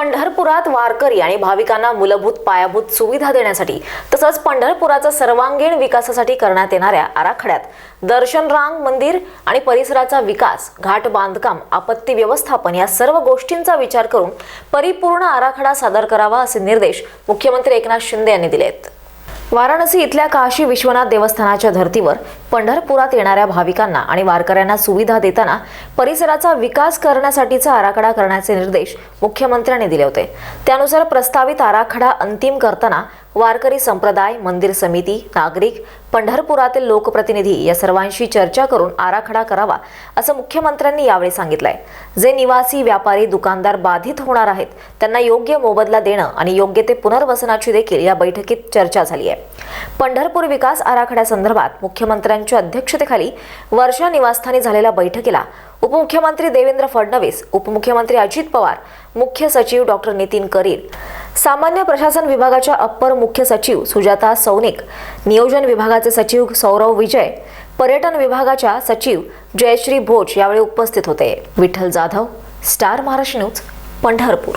पंढरपुरात वारकरी आणि भाविकांना मूलभूत पायाभूत सुविधा देण्यासाठी तसंच पंढरपुराचा सर्वांगीण विकासासाठी करण्यात येणाऱ्या आराखड्यात दर्शन रांग मंदिर आणि परिसराचा विकास घाट बांधकाम आपत्ती व्यवस्थापन या सर्व गोष्टींचा विचार करून परिपूर्ण आराखडा सादर करावा असे निर्देश मुख्यमंत्री एकनाथ शिंदे यांनी दिले आहेत वाराणसी इथल्या काशी विश्वनाथ देवस्थानाच्या धर्तीवर पंढरपुरात येणाऱ्या भाविकांना आणि वारकऱ्यांना सुविधा देताना परिसराचा विकास करण्यासाठीचा आराखडा करण्याचे निर्देश मुख्यमंत्र्यांनी दिले होते. त्यानुसार प्रस्तावित आराखडा अंतिम करताना वारकरी संप्रदाय मंदिर समिती नागरिक पंढरपुरातील लोकप्रतिनिधी या सर्वांशी चर्चा करून आराखडा करावा असं मुख्यमंत्र्यांनी यावेळी सांगितलंय. जे निवासी व्यापारी दुकानदार बाधित होणार आहेत त्यांना योग्य मोबदला देणं आणि योग्य ते पुनर्वसनाची देखील या बैठकीत चर्चा झाली आहे. पंढरपूर विकास आराखड्यासंदर्भात यांच्या अध्यक्षतेखाली वर्षा निवासस्थानी झालेल्या बैठकीला उपमुख्यमंत्री देवेंद्र फडणवीस उपमुख्यमंत्री अजित पवार मुख्य सचिव डॉक्टर नितीन करीर सामान्य प्रशासन विभागाच्या अप्पर मुख्य सचिव सुजाता सौनिक नियोजन विभागाचे सचिव सौरव विजय पर्यटन विभागाच्या सचिव जयश्री भोज यावेळी उपस्थित होते. Vitthal Jadhav Star Maharashtra news Pandharpur.